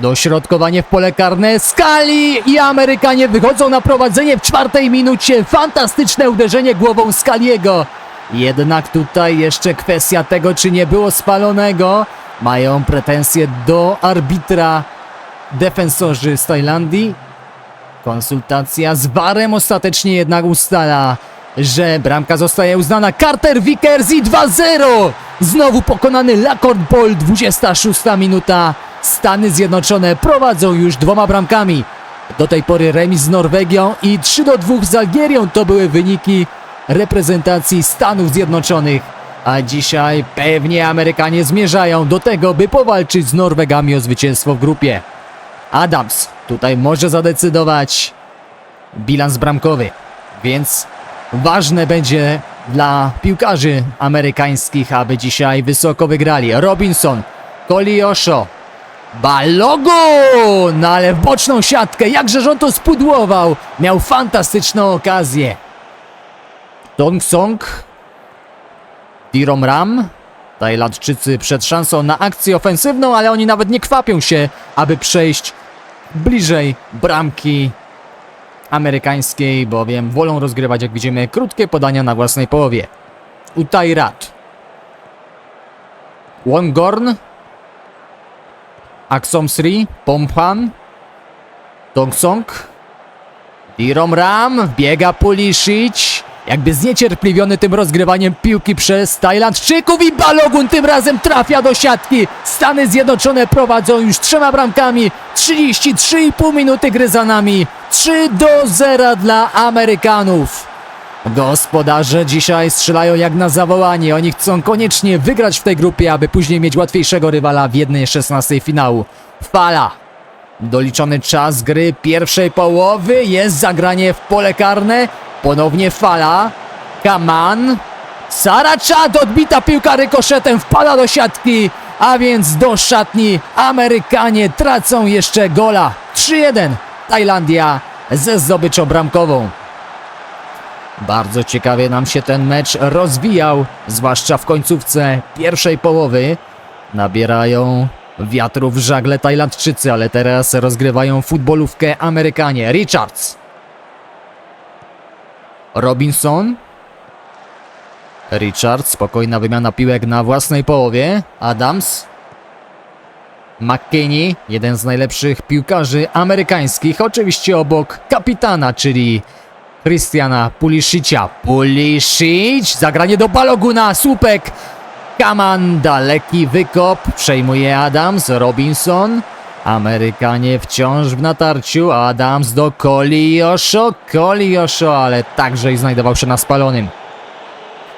Dośrodkowanie w pole karne Skali i Amerykanie wychodzą na prowadzenie w czwartej minucie. Fantastyczne uderzenie głową Skaliego. Jednak tutaj jeszcze kwestia tego, czy nie było spalonego. Mają pretensje do arbitra defensorzy z Tajlandii. Konsultacja z Warem ostatecznie jednak ustala, że bramka zostaje uznana. Carter Vickers i 2-0! Znowu pokonany Lacord Ball, 26 minuta. Stany Zjednoczone prowadzą już dwoma bramkami. Do tej pory remis z Norwegią i 3 do 2 z Algierią to były wyniki reprezentacji Stanów Zjednoczonych. A dzisiaj pewnie Amerykanie zmierzają do tego, by powalczyć z Norwegami o zwycięstwo w grupie. Adams tutaj może zadecydować bilans bramkowy, więc ważne będzie dla piłkarzy amerykańskich, aby dzisiaj wysoko wygrali. Robinson, Koliosho, Balogun, no ale w boczną siatkę, jakże on to spudłował, miał fantastyczną okazję. Dong Song, Dirom Ram, Tajlandczycy przed szansą na akcję ofensywną, ale oni nawet nie kwapią się, aby przejść bliżej bramki amerykańskiej, bowiem wolą rozgrywać, jak widzimy, krótkie podania na własnej połowie. Utairat. Wongorn. Aksomsri. Pomphan. Dongsong. Dirom Ram. Biega Pulisic. Jakby zniecierpliwiony tym rozgrywaniem piłki przez Tajlandczyków i Balogun tym razem trafia do siatki. Stany Zjednoczone prowadzą już trzema bramkami. 33,5 minuty gry za nami. 3 do 0 dla Amerykanów. Gospodarze dzisiaj strzelają jak na zawołanie. Oni chcą koniecznie wygrać w tej grupie, aby później mieć łatwiejszego rywala w jednej 16 finału. Fala. Doliczony czas gry pierwszej połowy. Jest zagranie w pole karne. Ponownie fala. Kaman. Saraczat odbita piłka rykoszetem wpada do siatki, a więc do szatni Amerykanie tracą jeszcze gola. 3-1 Tajlandia ze zdobyczą bramkową. Bardzo ciekawie nam się ten mecz rozwijał, zwłaszcza w końcówce pierwszej połowy. Nabierają wiatru w żagle Tajlandczycy, ale teraz rozgrywają futbolówkę Amerykanie. Richards. Robinson. Richard, spokojna wymiana piłek na własnej połowie. Adams. McKinney, jeden z najlepszych piłkarzy amerykańskich, oczywiście obok kapitana, czyli Christiana Pulisic'a. Pulisic, zagranie do Baloguna, słupek. Kaman, daleki wykop, przejmuje Adams, Robinson. Amerykanie wciąż w natarciu, Adams do Koliosho, Koliosho, ale także i znajdował się na spalonym.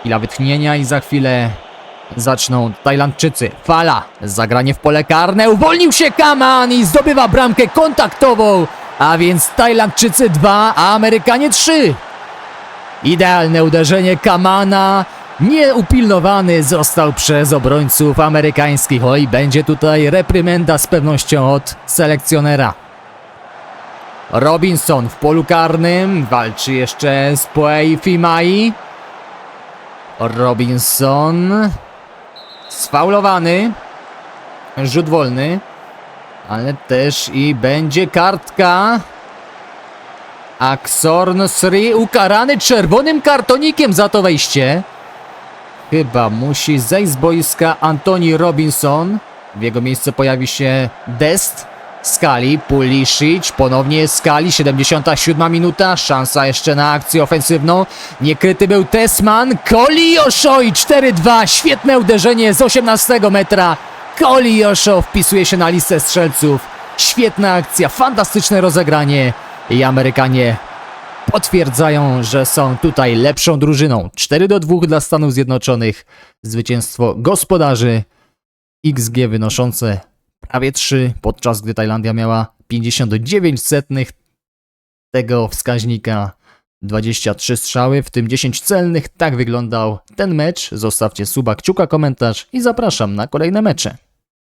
Chwila wytchnienia i za chwilę zaczną Tajlandczycy. Fala, zagranie w pole karne, uwolnił się Kaman i zdobywa bramkę kontaktową, a więc Tajlandczycy 2, a Amerykanie 3. Idealne uderzenie Kamana, nieupilnowany został przez obrońców amerykańskich. Oj, będzie tutaj reprymenda z pewnością od selekcjonera. Robinson w polu karnym, walczy jeszcze z Poei Fimai. Robinson sfaulowany, rzut wolny, ale też i będzie kartka. Aksorn Sri ukarany czerwonym kartonikiem za to wejście. Chyba musi zejść z boiska Antoni Robinson. W jego miejsce pojawi się Dest. Skali, Pulisic, ponownie Skali, 77 minuta, szansa jeszcze na akcję ofensywną. Niekryty był Tesman, Koliosho i 4-2, świetne uderzenie z 18 metra. Koliosho wpisuje się na listę strzelców. Świetna akcja, fantastyczne rozegranie i Amerykanie potwierdzają, że są tutaj lepszą drużyną. 4 do 2 dla Stanów Zjednoczonych. Zwycięstwo gospodarzy XG wynoszące prawie 3, podczas gdy Tajlandia miała 59 setnych tego wskaźnika. 23 strzały, w tym 10 celnych. Tak wyglądał ten mecz. Zostawcie suba, kciuka, komentarz i zapraszam na kolejne mecze.